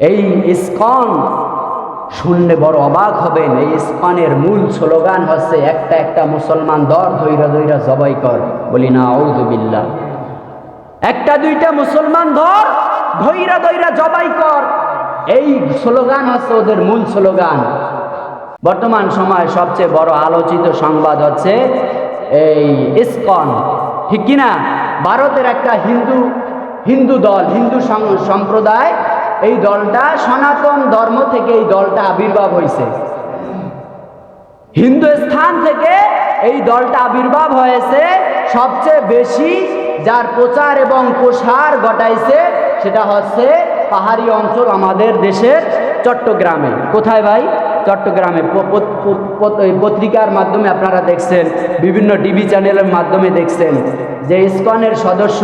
এই ইস্কন শুনলে বড় অবাক হবেন, এই ইস্কনের মূল স্লোগান হচ্ছে, একটা একটা মুসলমান দর ধৈরা ধৈরা জবাই কর। বলি না ঔদুবিল্লা একটা দুইটা মুসলমান ধর ধৈরা ধৈরা জবাই কর। এই স্লোগান হচ্ছে ওদের মূল স্লোগান। বর্তমান সময় সবচেয়ে বড় আলোচিত সংবাদ হচ্ছে এই ইস্কন। ঠিক কিনা? ভারতের একটা হিন্দু হিন্দু দল, হিন্দু সম্প্রদায় এই দলটা সনাতন ধর্ম থেকে এই দলটা আবির্ভাব হয়েছে। হিন্দুস্থান থেকে এই দলটা আবির্ভাব হয়েছে। সবচেয়ে বেশি যার প্রচার এবং প্রসার ঘটাইছে সেটা হচ্ছে পাহাড়ি অঞ্চল আমাদের দেশের চট্টগ্রামে। কোথায় ভাই? চট্টগ্রামে। পত্রিকার মাধ্যমে আপনারা দেখছেন, বিভিন্ন টিভি চ্যানেলের মাধ্যমে দেখছেন যে ইসকনের সদস্য,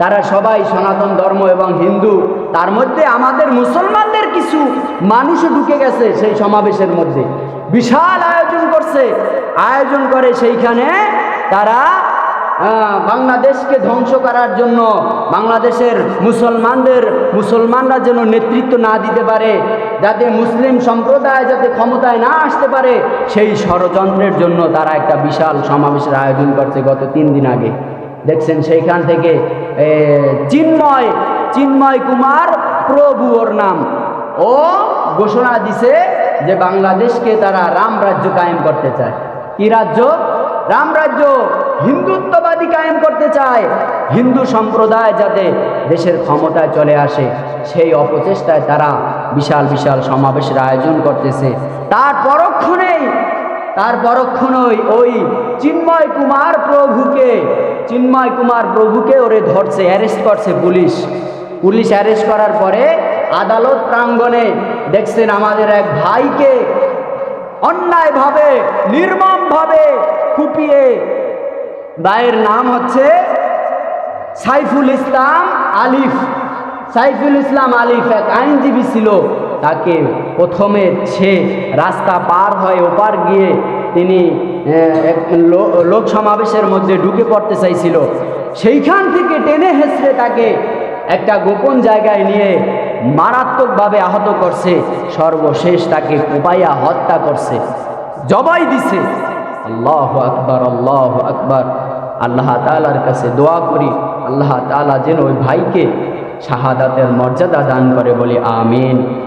তারা সবাই সনাতন ধর্ম এবং হিন্দু। তার মধ্যে আমাদের মুসলমানদের কিছু মানুষও ঢুকে গেছে সেই সমাবেশের মধ্যে। বিশাল আয়োজন করছে। আয়োজন করে সেইখানে তারা বাংলাদেশকে ধ্বংস করার জন্য, বাংলাদেশের মুসলমানদের, মুসলমানরা যেন নেতৃত্ব না দিতে পারে, যাতে মুসলিম সম্প্রদায় যাতে ক্ষমতায় না আসতে পারে, সেই ষড়যন্ত্রের জন্য তারা একটা বিশাল সমাবেশের আয়োজন করছে গত তিন দিন আগে। দেখছেন সেইখান থেকে চিন্ময় চিন্ময় কুমার প্রভু ওর নাম। ও ঘোষণা দিছে যে বাংলাদেশকে তারা রাম রাজ্য কায়েম করতে চায়। কি রাজ্য? রাম রাজ্য হিন্দুত্ববাদী কায়েম করতে চায়। হিন্দু সম্প্রদায় যাতে দেশের ক্ষমতায় চলে আসে, সেই অপচেষ্টায় তারা বিশাল বিশাল সমাবেশের আয়োজন করতেছে। তার পরক্ষণেই তার পরক্ষণই ওই চিন্ময় কুমার প্রভুকে, চিন্ময় কুমার প্রভুকে ওরে ধরছে, অ্যারেস্ট করছে পুলিশ। পুলিশ অ্যারেস্ট করার পরে আদালত প্রাঙ্গণে দেখছেন আমাদের এক ভাইকে অন্যায়ভাবে, নির্মমভাবে কুপিয়ে। ভাইয়ের নাম হচ্ছে সাইফুল ইসলাম আলিফ। সাইফুল ইসলাম আলিফ এক আইনজীবী ছিল। তাকে প্রথমে সে রাস্তা পার হয়ে ওপার গিয়ে তিনি এক লোক সমাবেশের মধ্যে ঢুকে পড়তে চাইছিল। সেইখান থেকে টেনে হেসড়ে তাকে একটা গোপন জায়গায় নিয়ে মারাত্মকভাবে আহত করছে। সর্বশেষ তাকে কোপাইয়া হত্যা করছে। জবাই দিছে। আল্লাহ আকবর আল্লাহ আকবর। আল্লাহ তালার কাছে দোয়া করি। আল্লাহ তালা যেন ওই ভাইকে শাহাদাতের মর্যাদা দান করে বলি, আমিন।